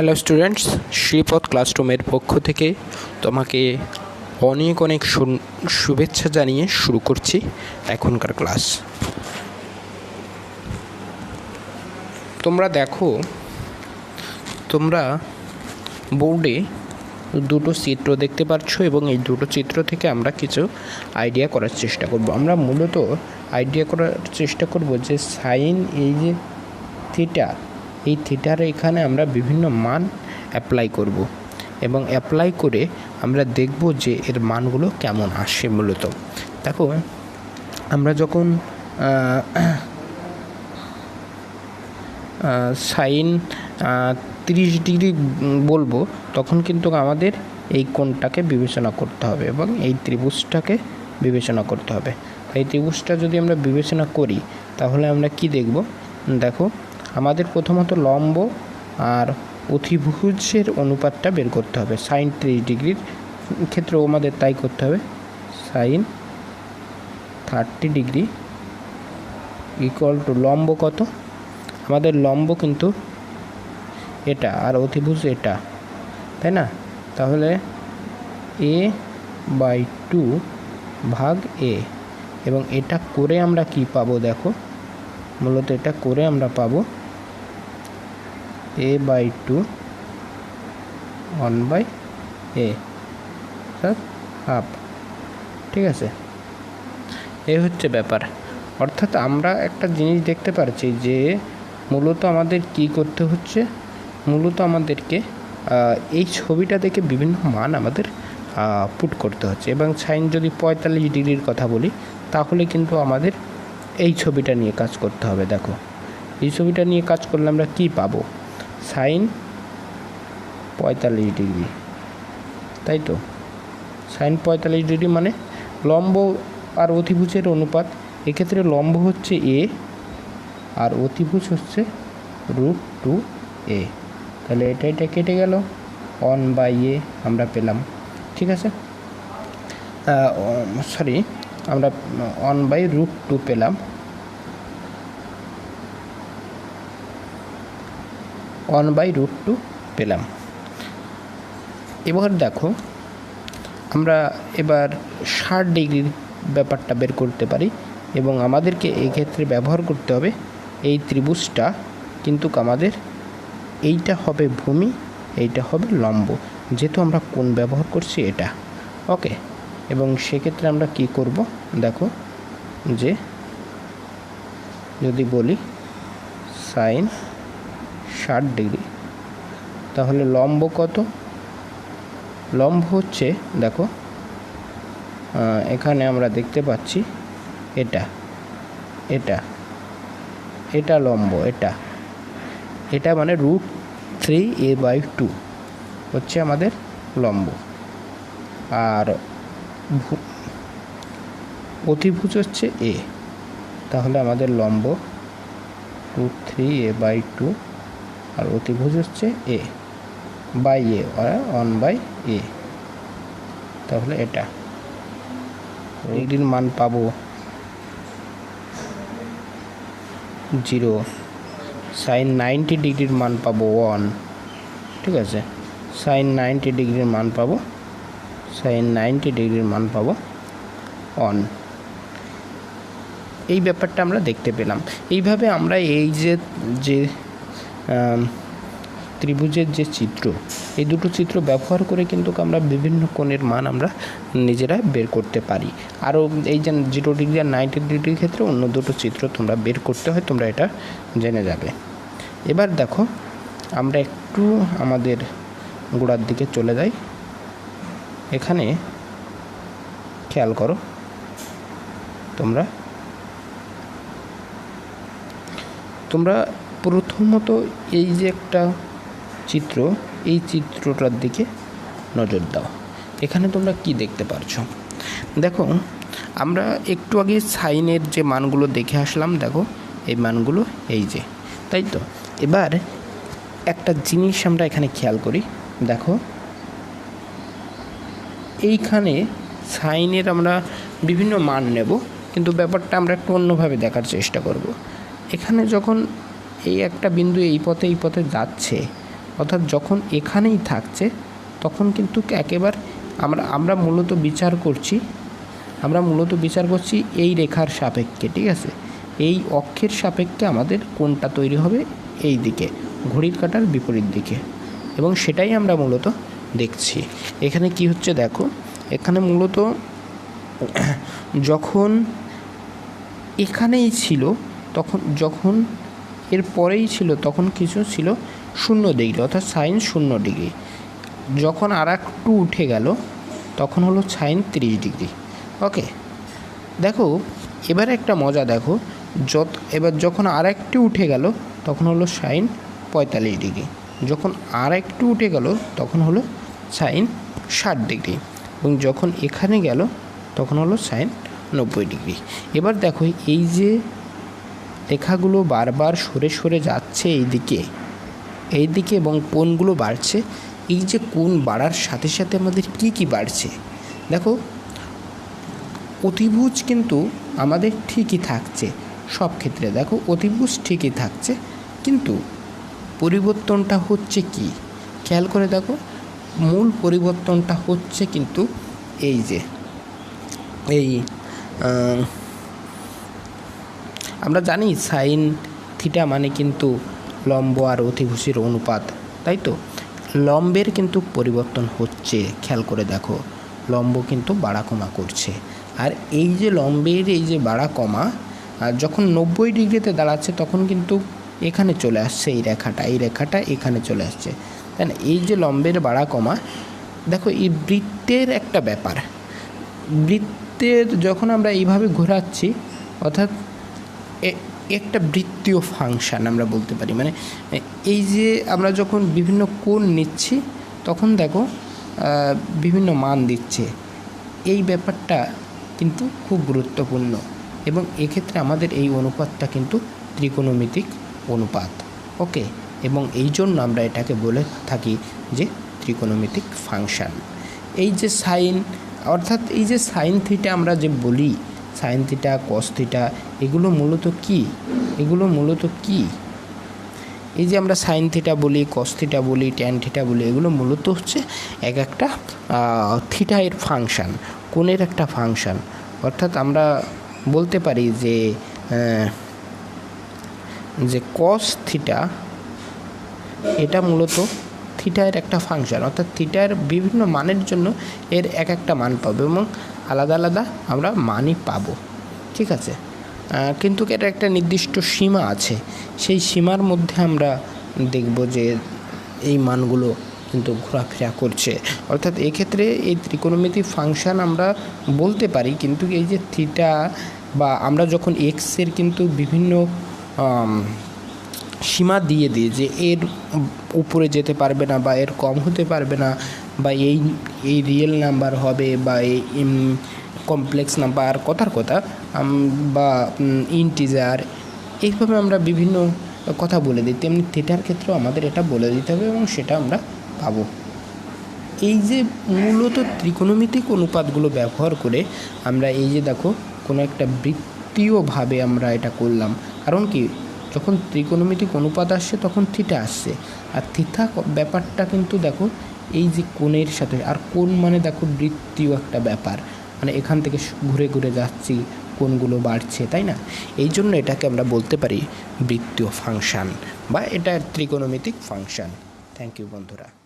Hello students Sripada ক্লাসরুমের পক্ষ থেকে তোমাকে অনেক অনেক শুভেচ্ছা জানিয়ে শুরু করছি এখনকার ক্লাস। তোমরা দেখো, তোমরা বোর্ডে দুটো চিত্র দেখতে পাচ্ছ এবং এই দুটো চিত্র থেকে আমরা কিছু আইডিয়া করার চেষ্টা করব। আমরা মূলত আইডিয়া করার চেষ্টা করব যে সাইন এই যে থিটা এই থিটার এখানে আমরা বিভিন্ন মান অ্যাপ্লাই করব এবং অ্যাপ্লাই করে আমরা দেখব যে এর মানগুলো কেমন আসে মূলত। দেখো, আমরা যখন সাইন তিরিশ ডিগ্রি বলব, তখন কিন্তু আমাদের এই কোণটাকে বিবেচনা করতে হবে এবং এই ত্রিভুজটাকে বিবেচনা করতে হবে। এই ত্রিভুজটা যদি আমরা বিবেচনা করি, তাহলে আমরা কি দেখব? দেখো আমাদের প্রথমত লম্ব আর অতিভুজের অনুপাতটা বের করতে হবে। সাইন ত্রিশ ডিগ্রির ক্ষেত্রেও আমাদের তাই করতে হবে। Sine thirty degree equal to লম্ব কত? আমাদের লম্ব কিন্তু এটা আর অতিভুজ এটা, তাই না? তাহলে এ বাই টু ভাগ এ এবং এটা করে আমরা কি পাবো দেখো? মূলত এটা করে আমরা পাবো A by two one by A half ঠিক আছে? এই হচ্ছে ব্যাপার। অর্থাৎ আমরা একটা জিনিস দেখতে পারছি যে মূলত আমাদের কি করতে হচ্ছে? মূলত আমাদেরকে এই ছবিটা দেখে বিভিন্ন মান আমাদের পুট করতে হচ্ছে। এবং সাইন যদি পঁয়তাল্লিশ ডিগ্রির কথা বলি, তাহলে কিন্তু আমাদের এই ছবিটা নিয়ে কাজ করতে হবে, দেখো। এই ছবিটা নিয়ে কাজ করলে আমরা কি পাবো? সাইন পঁয়তাল্লিশ ডিগ্রি। তাই তো? সাইন পঁয়তাল্লিশ ডিগ্রি মানে লম্ব আর অতিভুজের অনুপাত। এক্ষেত্রে লম্ব হচ্ছে এ আর অতিভুজ হচ্ছে রুট টু এ। তাহলে এটা এটা কেটে গেল। অন বাই এ আমরা পেলাম। ঠিক আছে? সরি, আমরা অন বাই রুট টু পেলাম। ওয়ান বাই রুট টু পেলাম। এবার দেখো, আমরা এবার ষাট ডিগ্রির ব্যাপারটা বের করতে পারি এবং আমাদেরকে এই ক্ষেত্রে ব্যবহার করতে হবে এই ত্রিভুজটা, কিন্তু আমাদের এইটা হবে ভূমি, এইটা হবে লম্ব। যেহেতু আমরা কোন ব্যবহার করছি এটা। ওকে, এবং সেক্ষেত্রে আমরা কি করব? দেখো, যে যদি বলি সাইন ষাট ডিগ্রি। তাহলে লম্ব কত? লম্ব হচ্ছে, দেখো এখানে আমরা দেখতে পাচ্ছি এটা এটা এটা লম্ব, এটা এটা মানে root three A by two হচ্ছে আমাদের লম্ব। আর অতিভুজ হচ্ছে এ, তাহলে আমাদের লম্ব root three A by two আর অতিভুজ হচ্ছে A by A one by A তাহলে এটা। ডিগ্রির মান পাবো জিরো সাইন নাইনটি ডিগ্রির মান পাবো ওয়ান ঠিক আছে? সাইন নাইনটি ডিগ্রির মান পাবো। সাইন নাইনটি ডিগ্রির মান পাবো অন এই ব্যাপারটা আমরা দেখতে পেলাম। এইভাবে আমরা এই যে যে ত্রিভুজের যে চিত্র, এই দুটো চিত্র ব্যবহার করে কিন্তু আমরা বিভিন্ন কোণের মান আমরা নিজেরা বের করতে পারি। আরও এই যে জিরো ডিগ্রি আর নাইনটি ডিগ্রির ক্ষেত্রে অন্য দুটো চিত্র তোমরা বের করতে হয়, তোমরা এটা জেনে যাবে। এবার দেখো, আমরা একটু আমাদের গোড়ার দিকে চলে যাই। এখানে খেয়াল করো, তোমরা তোমরা প্রথমত এই যে একটা চিত্র, এই চিত্রটার দিকে নজর দাও। এখানে তোমরা কি দেখতে পারছ? দেখো, আমরা একটু আগে সাইনের যে মানগুলো দেখে আসলাম, দেখো, এই মানগুলো এই যে, তাই তো? এবার একটা জিনিস আমরা এখানে খেয়াল করি, দেখো। এইখানে সাইনের আমরা বিভিন্ন মান নেব, কিন্তু ব্যাপারটা আমরা একটু অন্যভাবে দেখার চেষ্টা করব। এখানে যখন এই একটা বিন্দু এই পথে এই পথে যাচ্ছে। অর্থাৎ যখন এখানেই থাকছে, তখন কিন্তু একেবারে আমরা আমরা মূলত বিচার করছি, আমরা মূলত বিচার করছি এই রেখার সাপেক্ষে, ঠিক আছে? এই অক্ষের সাপেক্ষে আমাদের কোনটা তৈরি হবে এই দিকে, ঘড়ির কাঁটার বিপরীত দিকে। এবং সেটাই আমরা মূলত দেখছি। এখানে কি হচ্ছে দেখো, এখানে মূলত যখন এখানেই ছিল, তখন, যখন এর পরেই ছিল, তখন কিছু ছিল শূন্য ডিগ্রি অর্থাৎ সাইন শূন্য ডিগ্রি যখন আর একটু উঠে গেল, তখন হলো সাইন তিরিশ ডিগ্রি ওকে দেখো, এবারে একটা মজা দেখো, যত, এবার যখন আর একটু উঠে গেল, তখন হলো সাইন পঁয়তাল্লিশ ডিগ্রি যখন আর একটু উঠে গেল, তখন হলো সাইন ষাট ডিগ্রি এবং যখন এখানে গেল, তখন হলো সাইন নব্বই ডিগ্রি এবার দেখো, এই যে রেখাগুলো বারবার সরে সরে যাচ্ছে এই দিকে এই দিকে এবং কোনগুলো বাড়ছে? এই যে কোন বাড়ার সাথে সাথে আমাদের কি কি বাড়ছে? দেখো, অতিভুজ কিন্তু আমাদের ঠিকই থাকছে সব ক্ষেত্রে। দেখো, অতিভুজ ঠিকই থাকছে, কিন্তু পরিবর্তনটা হচ্ছে কি? খেয়াল করে দেখো, মূল পরিবর্তনটা হচ্ছে কিন্তু এই যে, এই আমরা জানি সাইন থিটা মানে কিন্তু লম্ব আর অতিভুজের অনুপাত, তাই তো? লম্বের কিন্তু পরিবর্তন হচ্ছে, খেয়াল করে দেখো। লম্ব কিন্তু বাড়া কমা করছে। আর এই যে লম্বের এই যে বাড়া কমা, আর যখন নব্বই ডিগ্রিতে দাঁড়াচ্ছে তখন কিন্তু এখানে চলে আসছে এই রেখাটা এই রেখাটা এখানে চলে আসছে। তাই না? এই যে লম্বের বাড়া কমা, দেখো এই বৃত্তের একটা ব্যাপার। বৃত্তের যখন আমরা এইভাবে ঘোরাচ্ছি, অর্থাৎ একটা বৃত্তীয় ফাংশান আমরা বলতে পারি। মানে এই যে আমরা যখন বিভিন্ন কোণ নিচ্ছি, তখন দেখো বিভিন্ন মান দিচ্ছে। এই ব্যাপারটা কিন্তু খুব গুরুত্বপূর্ণ এবং এক্ষেত্রে আমাদের এই অনুপাতটা কিন্তু ত্রিকোণমিতিক অনুপাত। ওকে এবং এই জন্য আমরা এটাকে বলে থাকি যে ত্রিকোণমিতিক ফাংশন এই যে সাইন, অর্থাৎ এই যে সাইন থিটা আমরা যে বলি সাইন থিটা, কস থিটা, এগুলো মূলত কি? এগুলো মূলত কি? এই যে আমরা সাইন থিটা বলি, কস থিটা বলি, ট্যান থিটা বলি, এগুলো মূলত হচ্ছে এক একটা থিটা এর ফাংশান, কোণের একটা ফাংশান। অর্থাৎ আমরা বলতে পারি যে যে কস থিটা, এটা মূলত থিটার একটা ফাংশন। অর্থাৎ থিটার বিভিন্ন মানের জন্য এর এক একটা মান পাবো এবং আলাদা আলাদা আমরা মানই পাবো, ঠিক আছে? কিন্তু এর একটা নির্দিষ্ট সীমা আছে। সেই সীমার মধ্যে আমরা দেখব যে এই মানগুলো কিন্তু ঘোরাফেরা করছে। অর্থাৎ এক্ষেত্রে এই ত্রিকোণমিতি ফাংশন আমরা বলতে পারি, কিন্তু এই যে থিটা বা আমরা যখন এক্সের কিন্তু বিভিন্ন সীমা দিয়ে দিই যে এর উপরে যেতে পারবে না বা এর কম হতে পারবে না বা এই এই রিয়েল নাম্বার হবে বা এই কমপ্লেক্স নাম্বার কথার কথা বা ইন্টিজার এইভাবে আমরা বিভিন্ন কথা বলে দিই। তেমনি থিটার ক্ষেত্রেও আমাদের এটা বলে দিতে হবে এবং সেটা আমরা পাবো। এই যে মূলত ত্রিকোণমিতিক অনুপাতগুলো ব্যবহার করে আমরা এই যে দেখো, কোনো একটা বৃত্তীয়ভাবে আমরা এটা করলাম। কারণ কি? যখন ত্রিকোণমিতিক অনুপাত আসছে তখন থিটা আসছে। আর থিটা ব্যাপারটা কিন্তু দেখো এই যে কোণের সাথে, আর কোন মানে দেখো বৃত্তীয় একটা ব্যাপার। মানে এখান থেকে ঘুরে ঘুরে যাচ্ছি কোনগুলো বাড়ছে, তাই না? এই জন্য এটাকে আমরা বলতে পারি বৃত্তীয় ফাংশান বা এটা ত্রিকোণমিতিক ফাংশান। থ্যাংক ইউ বন্ধুরা।